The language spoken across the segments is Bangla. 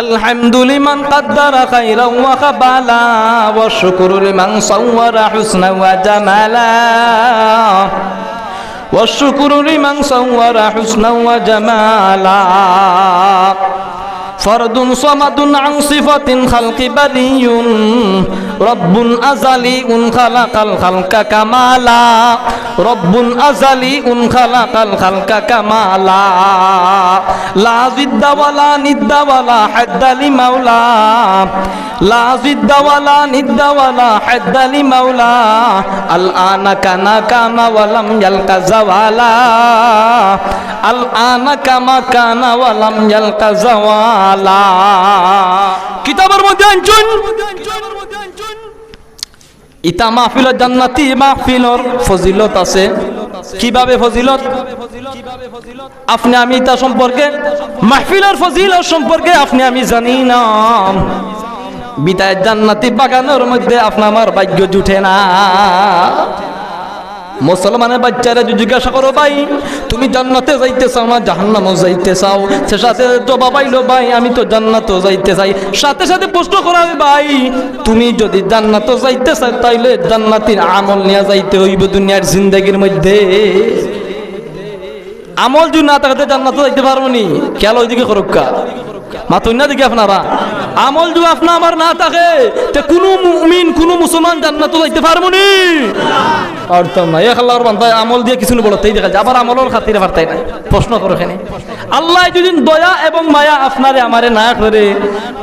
الحمد لمن قدر خيرا وقبالا والشكر لمن صور حسنا وجمالا والشكر لمن صور حسنا وجمالا فرد صمد عن صفة خلق بري রব্বুন আজালি উন খালাকাল খালকা কামালা। রব্বুন আজালি উন খালাকাল খালকা কামালা। লা জিদ্দাওয়ালা নিদ্দাওয়ালা হাদ্দালি মাওলা। লা জিদ্দাওয়ালা নিদ্দাওয়ালা হাদ্দালি মাওলা। আল আনা কানা কামা ওয়ালাম ইয়ালকা জাওয়ালা। আল আনা কামা কানা ওয়ালাম ইয়ালকা জাওয়ালা। কিতাবের মধ্যে আনছুন। ইতা মাহফিলত জান্নাতি, মাহফিলর ফজিলত আছে। কীভাবে ফজিলত? আপনি আমি তা সম্পর্কে, মাহফিলর ফজিলত সম্পর্কে আপনি আমি জানি না। বিদায় জান্নাতি বাগানোর মধ্যে আপনার আমার ভাগ্য জুটে না। মুসলমানের বাচ্চারা জিজ্ঞাসা করো, ভাই, তুমি জান্নাতে যাইতে চাও না জাহান্নামও যাইতে চাও সে সাথে জবাব আইলো, ভাই, আমি তো জান্নাতও যাইতে চাই। সাথে সাথে প্রশ্ন করা হয় ভাই, তুমি যদি জান্নাতও যাইতে চাও, তাইলে জান্নাতির আমল নিয়ে যাইতে হইব দুনিয়ার জিন্দগির মধ্যে। আমল যদি না থাকতে জান্নাত যাইতে পারব নি? খেয়াল ওইদিকে করুকা মাতুন না দেখি আপনারা? আমল যদি আপনা আমার না থাকে, তে কোনো মুমিন, কোনো মুসলমান জান্নাত যাইতে পারব নি। অর্থ নাই, এক আল্লাহর বান্দায় আমল দিয়ে কিছু বলতেই দেখা যায়। আবার আমলের খাতিরে পারতাই না প্রশ্ন করো এখানে। আল্লাহ যদি দয়া এবং মায়া আপনারে, আমারে না করে,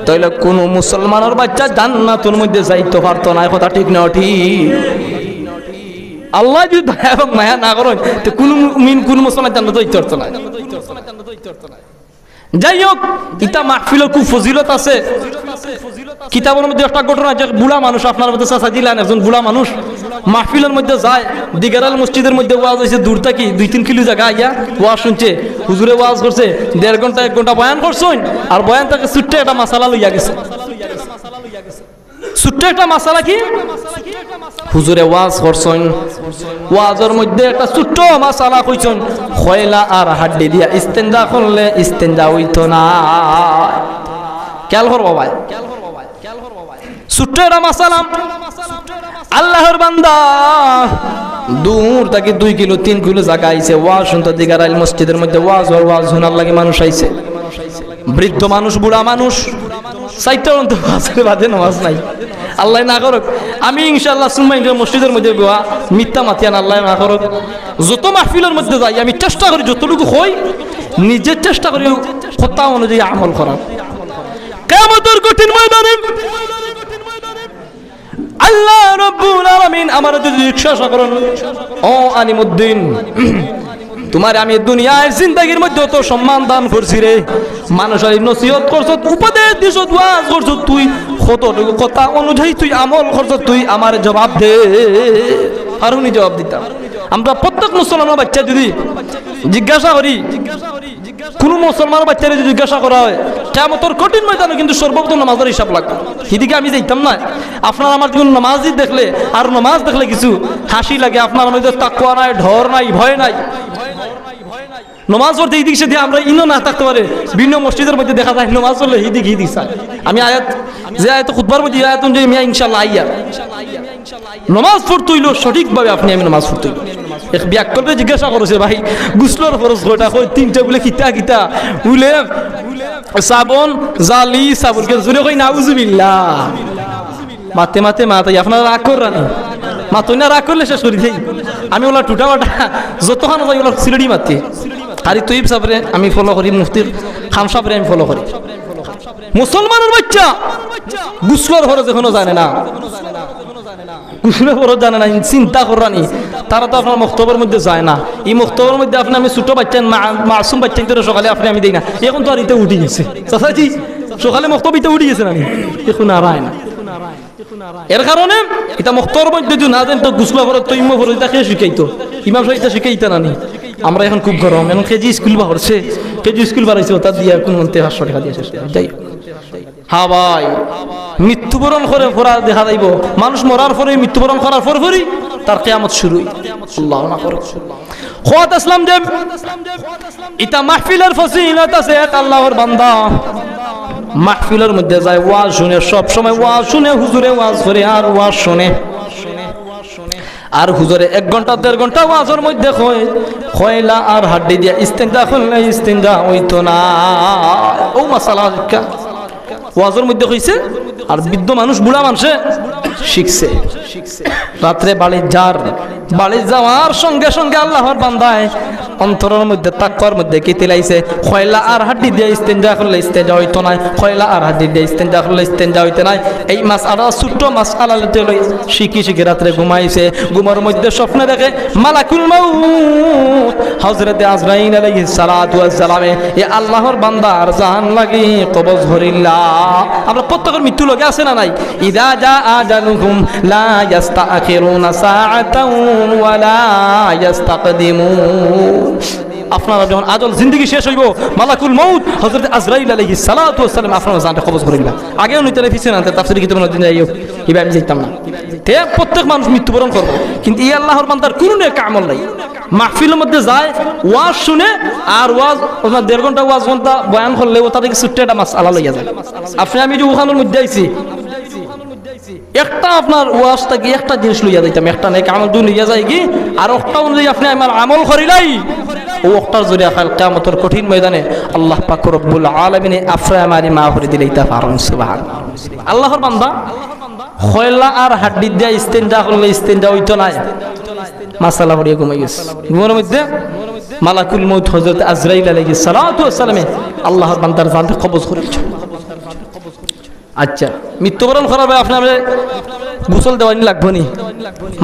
তাইলে কোন মুসলমানের বাচ্চা জান্নাতুর মধ্যে যাইতে পারতো না। কথা ঠিক না, ঠিক। আল্লাহ যদি দয়া এবং মায়া না করেন, তো কোন মিন কোন মুসলমান জান্নাত পারতো না। যাই হোক ইতা মাহফিলের খুব ফজিলত আছে। কিতাবের মধ্যে একটা ঘটনা, যে বুড়া মানুষ, আপনার মধ্যে চাচা দিলেন একজন বুড়া মানুষ, মাহফিলের মধ্যে যায়, দিগারাল মসজিদের মধ্যে ওয়াজ হয়েছে দূর থাকি, দুই তিন কিলো জায়গা আইয়া ওয়াজ শুনছে, হুজুরে ওয়াজ করছে, দেড় ঘণ্টা, এক ঘণ্টা বয়ান করছেন, আর বয়ান তাকে ছুট্টে একটা মশালা লইয়া গেছে। ছোট্ট একটা মশালা কি? হুজুরে ওয়াজ করছেন। ওয়াজের মধ্যে একটা ছোট্ট মশালা কইছেন, খয়লা আর হাড্ডি দিয়া ইস্তেঞ্জা করলে ইস্তেঞ্জা হইতো না। খেয়াল করব ভাই। ছোট্ট একটা মশালা আল্লাহর বান্দা দূর তাকে দুই কিলো, তিন কিলো জায়গা আইছে। ওয়াজ শুনতে দিগার আইল মসজিদের মধ্যে ওয়াজ আর ওয়াজ শোনার লাগে মানুষ আইছে। বৃদ্ধ মানুষ, বুড়া মানুষ। বাজে বাদে নামাজ নাই। আল্লাহ না করক। আমি ইনশাল্লাহ সুমাই মসজিদের মধ্যে গোয়া, মিথ্যা মাতিয়ান আল্লাহ না করক। যত মাহফিলের মধ্যে যাই, আমি চেষ্টা করি যতটুকু হই নিজের চেষ্টা করি কথা অনুযায়ী আমল করার। কেমতর কঠিন ময়দানে আল্লাহ রব্বুল আলামিন আমার যদি বিশ্বাস করেন, ও আনিমুদ্দিন তোমার আমি দুনিয়ার জিন্দগির মধ্যে তো সম্মান দান করছি রে। মানুষের নসিহত করছ, উপদেশ দিছ ওয়াজ করছ তুই কতটুকু কথা অনুযায়ী তুই আমল করছ, তুই আমার জবাব দে। আর উনি জবাব দিতাম। আমরা প্রত্যেক মুসলমানের বাচ্চা যদি জিজ্ঞাসা করি, কোন মুসলমান বাচ্চারে যদি জিজ্ঞাসা করা হয়, কেমতর কঠিন ময়দানে কিন্তু সর্বপ্রথম নামাজের হিসাব লাগবে। সেদিকে আমি যাইতাম না। আপনার আমার যখন নামাজই দেখলে, আর নামাজ দেখলে কিছু হাসি লাগে। আপনার মধ্যে তাকুয়া নাই, ঢর নাই, ভয় নাই। নমাজ পড়তে এই দিক সাথে আমরা ইনো না থাকতে পারে, ভিন্ন মসজিদের মধ্যে দেখা যায় নমাজ পড়লে এই দিক এই দিক চায় আমি আয়াত, যে আয়াত খুদবার মধ্যে আয়াত অনুযায়ী মিয়া ইনশাল্লাহ আইয়া। নমাজ পড়তে হইল সঠিকভাবে আপনি আমি নমাজ পড়তে হইল এক ব্যাক করবে জিজ্ঞাসা করেছে, ভাই, গুসলোর খরচ গোটা কই তিনটা বলে, কিতা কিতা? উলে সাবন, জালি সাবুনকে জুড়ে কই নাউজুবিল্লাহ। মাতে মাতে মাতে, আপনারা রাগ করেন মাতো না, রাগ করলে শেষ করি দেই। আমি ওলা টুটা বাটা যতক্ষণ ওলা সিলড়ি মাতি। হারি তৈব সাবরে আমি ফলো করি, মুফতির খাম সাবরে আমি ফলো করি। মুসলমানের বাচ্চা গুসলোর খরচ এখনও জানে না। গুসলোর খরচ জানে না চিন্তা করানি তারা তো আপনার মক্তবের মধ্যে যায় না। এই মক্তবের মধ্যে আপনি, আমি ছোট বাচ্চা মাসুম বাচ্চা কিন্তু সকালে আপনি, আমি দিই না। এখন তো আর ইতে উঠে গেছে। চাচাজি, সকালে মক্তবিতে উঠে গেছে না এখন আর আয় না এর কারণে এটা মুক্তর মধ্যে যদি না দেন তো গুসলা ভরত তৈম ভরত এটা কে শিখাইতো? ইমাম সাহেব শিখাইতে নানি আমরা এখন খুব গরম, এখন কেজি স্কুল বাড়ছে কেজি স্কুল বাড়াইছে তার দিয়ে কোন মন্ত্রী পাঁচশো টাকা দিয়ে যাই হা ভাই, মৃত্যুবরণ করে ফোরা দেখা যাইব। মানুষ মরার পরে, মৃত্যুবরণ করার পর পরই তার কেয়ামত আল্লাহ খোয়াত আসলাম দেব ইতা মাহফিলের ফসিলত আছে, এক আল্লাহর বান্দা। মাহফিলের মধ্যে যায়, ওয়াজ শুনে সব সময় ওয়াজ শুনে, হুজুরে ওয়াজ করে, আর ওয়াজ শুনে। আর হুজুরে এক ঘণ্টা, দেড় ঘণ্টা ওয়াজের মধ্যে কয়, কয়লা আর হাড্ডি দিয়া ইস্তেঞ্জা খুললে ইস্তেঞ্জা হইতো না। ও মাসালা শিক্ষা ওয়াজের মধ্যে কইছে, আর বৃদ্ধ মানুষ, বুড়া মানুষে শিখছে। রাত্রে বালি যার বাড়ি যাওয়ার সঙ্গে সঙ্গে আল্লাহর বান্দায় অন্তরের মধ্যে, তাকওয়ার মধ্যে কি তিলাইছে? কয়লা আর হাড্ডি দিয়ে ইস্তেঞ্জা করলে ইস্তেঞ্জা হইতো নাই। কয়লা আর হাড্ডি দিয়ে ইস্তেঞ্জা করলে ইস্তেঞ্জা হইতে নাই। এই মাছ আর ছোট্ট মাছ লই শিখি শিখি রাত্রে ঘুমাইছে। ঘুমার মধ্যে স্বপ্নে দেখে, মালাকুল মাউত। হযরতে আজরাইল আলাইহিস সালাতু ওয়াস সালামে, এ আল্লাহর বান্দার জান লাগি, কবজ ধরিল্লা আমরা প্রত্যেকের মৃত্যু লগে আছে না নাই? ইদা জা আজালুহুম লা ইস্তাখিরুনা সাআতাও ওয়ালা ইস্তাকদিমুন আপনারা যখন আজল জিন্দগি শেষ হইব, মালাকুল মউত, হযরত আজরাইল ওয়াস সালাম আপনারা জানতে কবজ করিলা আগেও নিতে ফিসে না তাফসীর কিতাব দিন যাইও ইবা আমি যাইতাম না। তে প্রত্যেক মানুষ মৃত্যুবরণ করবে, কিন্তু এই আল্লাহর বান্দার কোনো নেক আমল নাই। মাহফিলের মধ্যে যায়, ওয়াজ শুনে, আর ওয়াজ, ওনার দেড় ঘণ্টা, ওয়াজ ঘণ্টা বয়ান করলে ও তাদেরকে ছোট্ট একটা মাছ আলা লইয়া যায়। আপনি, আমি যে ওখানের মধ্যে আইছি, একটা আপনার ওয়াজ থাকি একটা জিনিস লইয়া যাইতাম, একটা নেক আমল দুই লইয়া যায় কি, আর একটা অনুযায়ী আপনি আমার আমল করিলাই ও একটার জরিয়া কাল কিয়ামতের কঠিন ময়দানে আল্লাহ পাক রব্বুল আলামিন আফরা আমারি মা করে দিলে ইতা পারুন সুবহান আল্লাহর বান্দা, খয়লা আর হাড্ডি দিয়া ইস্তেঞ্জা করলে ইস্তেঞ্জা হইতো নাই। মাসালা পড়িয়ে ঘুমাই গেছে। ঘুমের মধ্যে মালাকুল মৌত হজরত আজরাইল আলাইহিস সালাতু ওয়াস সালামে আল্লাহর বান্দার জানতে কবজ করেছে। আচ্ছা মৃত্যুবরণ করাবে আপনার গোসল দেওয়ানি লাগবো নি?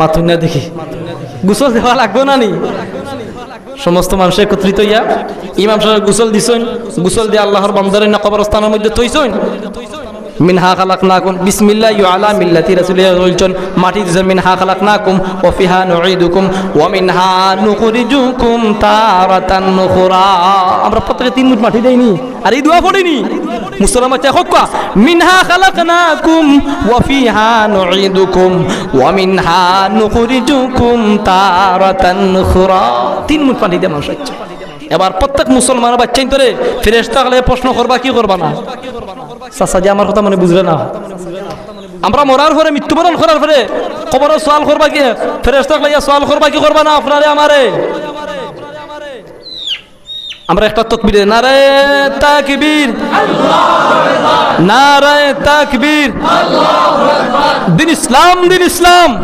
মাথুন না দেখি। গোসল দেওয়া লাগবো না নি? সমস্ত মানুষ একত্রিত ইয়া ইমাম সাহেব গুসল দিছেন, গুসল দিয়ে আল্লাহর বান্দারের না কবরস্থানের মধ্যে থইছেন। মিনহা খালাকনাকুম, বিসমিল্লাহ আলা মাটি মিনহা তারাতান নুখরা। আমরা প্রত্যেকে তিন মুঠ মাটি দেইনি, আর এই দোয়া পড়িনি। মুসলমান হোক মিনহা খালাকনাকুম ওয়া ফিহা নুঈদুকুম ওয়া মিনহা নুখরিজুকুম তারাতান নুখরা তিন মুঠ মাটি দিয়ে মানুষ আছে এবার প্রত্যেক মুসলমানের বাচ্চাই তোরে ফেরেশতা হলে প্রশ্ন করবা, কি করবা না? চাচা যে আমার কথা মনে বুঝবে না। আমরা মরার পরে মৃত্যুবরণ করার পরে খবর সোয়াল করবা কি? ফেরেস্তা লাইয়া সোয়াল করবা কি করবা না আপনারে, আমারে? আমরা একটা তকবির নারে তাকবীর। নারায় তাকবীর। দিন ইসলাম দিন ইসলাম।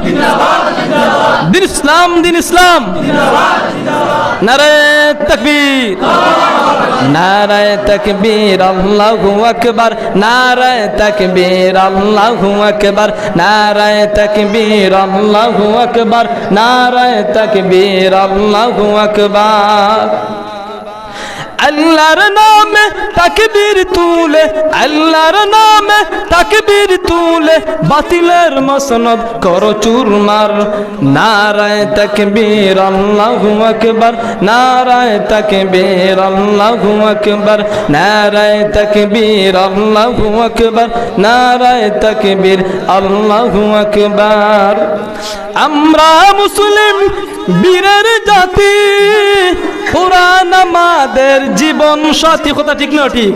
দিন ইসলাম দিন ইসলাম। নারে তাকবীর। নারায় তাকবীর, আল্লাহু আকবার। নারায় তাকবীর, আল্লাহু আকবার। নারায় তাকবীর, আল্লাহু আকবার। নারায় তাকবীর, আল্লাহু আকবার। আল্লাহর নামে তাকবীর তুলে, আল্লাহর নামে তাকবীর তুলে, বাতিলের মসনদ করো চুরমার। নারায় তাকবীর, আল্লাহু আকবার। নারায় তাকবীর, আল্লাহু আকবার। নারায় তাকবীর, আল্লাহু আকবার। নারায় তাকবীর, আল্লাহু আকবার। আমরা মুসলিম বীরের জাতি কোরআন আমাদের জীবন সাথী। কথা ঠিক না ঠিক?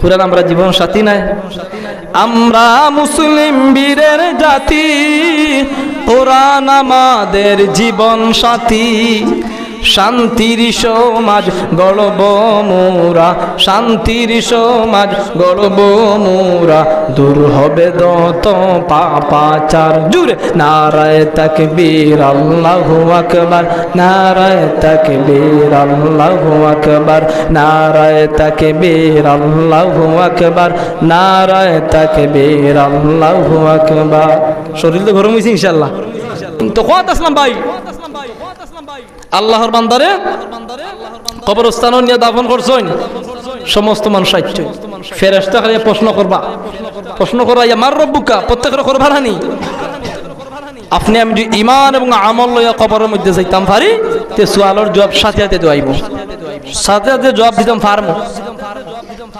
কোরআন আমরা জীবন সাথী নাই। আমরা মুসলিম বীরের জাতি কোরআন আমাদের জীবন সাথী। শান্তির সমাজ গড়ব মোরা শান্তির সমাজ গড়ব মোরা। দূর হবে দত পাপাচার জুড়ে নারায় তাকবীর আল্লাহু আকবার। নারায় তাকবীর আল্লাহু আকবার। নারায় তাকবীর আল্লাহু আকবার। নারায় তাকবীর আল্লাহু আকবার। শরীর তো গরম হয়েছে ইনশাআল্লাহ। তো কত আসলাম ভাই। আল্লাহর বান্দারে কবরস্থান নিয়ে দাফন করছেন। সমস্ত মানুষ আইছে ফেরেস্তা খালি প্রশ্ন করবা। প্রশ্ন করা আমার রব্বুকা? প্রত্যেকের করবা নানি আপনি আমি যদি ইমান এবং আমল লইয়া কবরের মধ্যে যাইতাম পারি তে সোয়ালোর জবাব সাথে সাথে দোয়াইব সাথে সাথে জবাব দিতাম ফার্মো।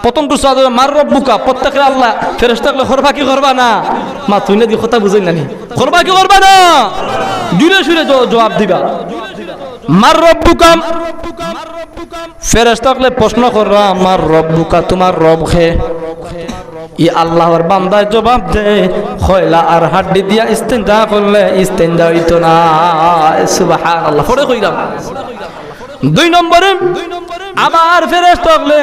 প্রথম তো সোয়াল মার রব্বুকা? প্রত্যেকের আল্লাহ ফেরেস্তা করবা কি করবা না? মা, তুই না কথা বুঝাই নানি করবা কি করবা না? জুড়ে সুরে জবাব দিবা। মার রব্বুকা ফেরেশতা হলে প্রশ্ন কররা মার রব্বুকা তোমার রব খে ই আল্লাহর বান্দায় জবাব দে হয়লা আর হাড্ডি দিয়া ইস্তেঞ্জা করলে ইস্তেঞ্জা হইতো না। সুবহানাল্লাহ। পড়ে কইরাম দুই নম্বরে, আবার ফেরেস থাকলে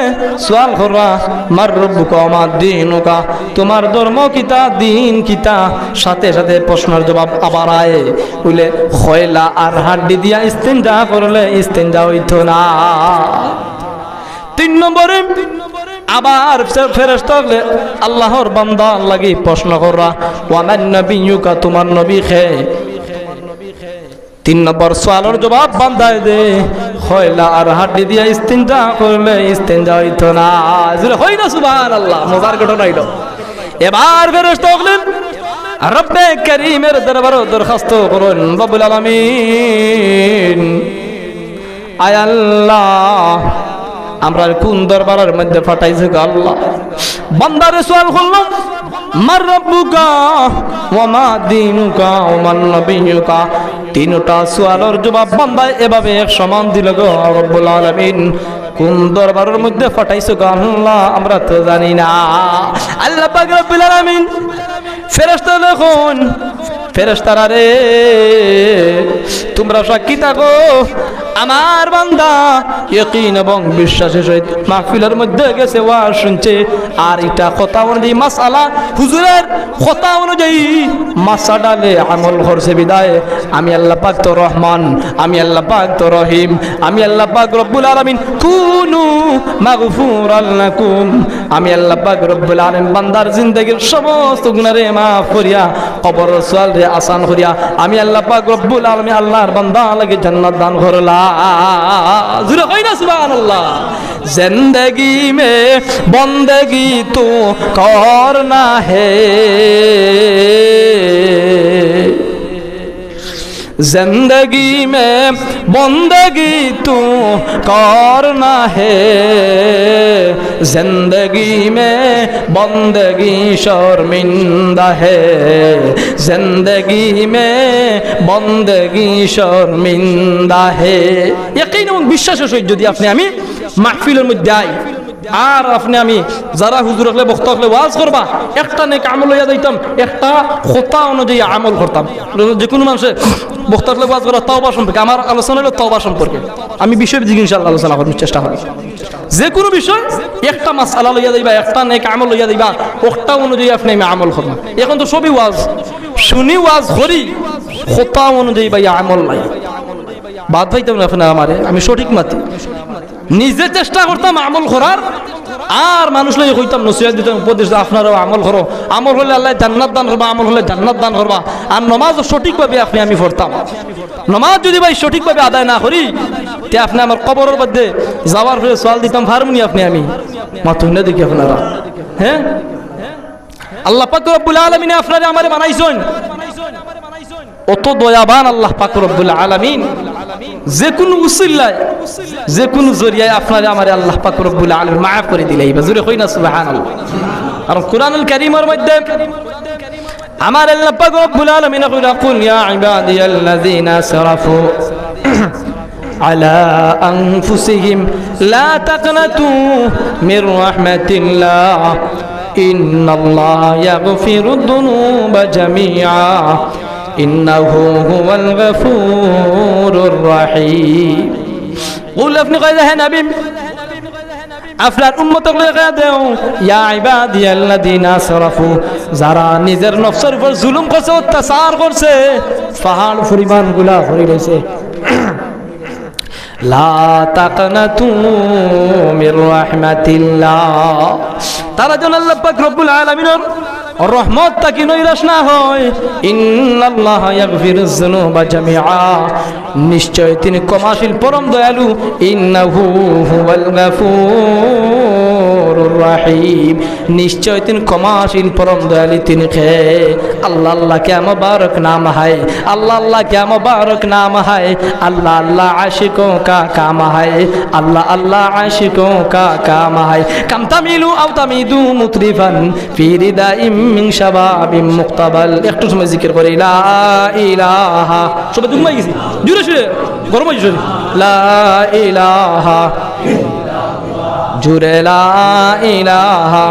সোয়াল করবা মার রব্বুকা আমার দিনুকা, তোমার ধর্ম কিতা, দিন কিতা? সাথে সাথে প্রশ্নের জবাব আবার আয়ে। বলে খয়লা আর হাড্ডি দিয়া ইস্তেঞ্জা করলে ইস্তেঞ্জা হইতো না। তিন নম্বরে, আবার ফেরেস থাকলে আল্লাহর বান্দা লাগি প্রশ্ন করা ওয়ামান নবিয়ুকা, তোমার নবী খে তিন নম্বর সোয়ালের জবাব বান্ধায় দে। হইলা আর হাড্ডি দিয়া ইস্তিনজা করলে ইস্তেঞ্জা হইতো না। হই না সুবাহ আল্লাহ মজার ঘটনা হইল। এবার ফেরস্ত হলেন রব্বে করিমের দরবারে দরখাস্ত করুন, রব্বুল আলামিন। আয় আল্লাহ আমরা কোন দরবারের মধ্যে ফাটাইছে গো আল্লাহ? বান্দারে সোয়াল করলাম মার রব্বুকা মা দিনুকা ওয়া মান নবিয়ুকা। তিনটা সোয়ালের জবাব বান্দায় এভাবে এক সমান দিল গো রব্বুল আলামিন। কোন দরবারের মধ্যে ফাটাইছো গো আল্লাহ, আমরা তো জানি না। আল্লাহ পাক রব্বুল আলামিন ফেরেশতা লেখুন ফেরেশতারা রে, তোমরা সাক্ষী থাকো। আমার বান্দা, ইয়কিন এবং বিশ্বাসের সহিত মাহফিলের মধ্যে গেছে ওয়া শুনছে। আর এটা কথা অনুযায়ী মাসালা, হুজুরের কথা অনুযায়ী মাসা ডালে আমল করছে বিদায়। আমি আল্লাহ পাক তো রহমান, আমি আল্লাহ পাক তো রহিম, আমি আল্লাহ পাক রব্বুল আলামিন, কুনু মাগফুরাল লাকুম। আমি আল্লাহ পাক রব্বুল আলামিন, বান্দার জিন্দেগীর সমস্ত গুনারে মাফ করিয়া কবর সোয়াল রে আসান করিয়া, আমি আল্লাহ পাক রব্বুল আলামিন, আল্লাহর বান্দা লাগে জান্নাত দান করলা জুরে হয় না সুবহানাল্লাহ? জিন্দেগি মে তো করনা হে। जिंदगी में बंदगी तू करना है जिंदगी में बंदगी शर्मिंदा है जिंदगी में बंदगी शर्मिंदा है यकीन এবং বিশ্বাসের সহিত যদি আপনি আমি মাহফিলের মধ্যে আই আর আপনি আমি যারা হুজুর হলে বক্তা হলে ওয়াজ করবা, একটা নেক আমল লইয়া দিতাম একটা কথা অনুযায়ী আমল করতাম। যে কোনো মানুষের বক্তা হলে ওয়াজ করা তওবা সম্পর্কে, আমার আলোচনা হলো তওবা সম্পর্কে। আমি বিষয় দিকে আলোচনা করার চেষ্টা করি যে কোনো বিষয়, একটা মাস আলা লইয়া দিবা একটা নেক আমল লইয়া দিবা একটা অনুযায়ী আপনি আমি আমল করবা। এখন তো সবই ওয়াজ। শুনি ওয়াজ করি কথা অনুযায়ী ভাই আমল নাই। বাদ পাইতাম না আপনার আমারে, আমি সঠিক মাতি। নিজে চেষ্টা করতাম আমল করার, আর মানুষ লাগে কইতাম, নসিহত দিতাম, উপদেশ আপনারাও আমল করো। আমল হলে আল্লাহ জান্নাত দান করবা, আমল হলে জান্নাত দান করবা। আর নমাজ সঠিকভাবে আপনি আমি পড়তাম। নমাজ যদি ভাই সঠিকভাবে আদায় না করি, তে আপনি আমার কবরের মধ্যে যাওয়ার ফলে সোয়াল দিতাম, ফার্মনি আপনি আমি? মাতুন না দেখি আপনারা। হ্যাঁ? আল্লাহ পাক রব্বুল আলামিন আপনারা আমারে বানাইছেন। অত দয়াবান আল্লাহ পাক রব্বুল আলামিন। যে কোনো উসিল্লায় যে কোনো জরিয়ায় আপনারে আমারে আল্লাহ পাক রব্বুল আলামিন মাফ করে দিলে এইবার জোরে কই না সুবহানাল্লাহ আর কোরআনুল কারীমের মধ্যে আমার আল্লাহ পাক রব্বুল আলামিন কইরা কুল ইয়া ইবাদিয়াল্লাযিনা আসরাফু على أنفسهم لا تقنطوا من رحمة الله إن الله يغفر الذنوب جميعا ইন্নাহু হুয়াল গাফুরুর রাহিম। বল আপনি কয় হ্যাঁ নবী, আপনার উন্মত দেও, ইয়া ইবাদিয়াল্লাযিনা আসরাফু যারা নিজের নফসের উপর জুলুম করছে, অত্যাচার করছে, পাহাড় পরিমাণগুলা হয়ে রয়েছে। তারা যেন আল্লাহ রব্বুল আলমিনের রহমত তাকে নৈরাশ না হয়। ইন্নাল্লাহ ইয়াগফিরুজ যুনুবা জামিআ। নিশ্চয় তিনি ক্ষমাশীল, পরম দয়ালু। ইন্নাহু হুয়াল গাফুর। গফরুর নিশ্চয় তিন ক্ষমাসীন, পরম দয়ালি তিনি খে আল্লাহ আল্লাহ কে মোবারক নাম হায়। আল্লাহ আল্লাহ কে মোবারক নাম হায়। আল্লাহ আল্লাহ আশিক কা কাম হায়। আল্লাহ আল্লাহ আশিক কা কাম হায়। কাম তামিলু আও তামিদু মুতরিফান ফি রিদাইম মিন শাবাবিম মুক্তাবাল। একটু সময় জিকির করে। লা ইলাহা। সবাই দুমাই গেছি। জুরে সুরে গরম হয়েছে লা ইলাহা। জুড়ে লা ইলাহা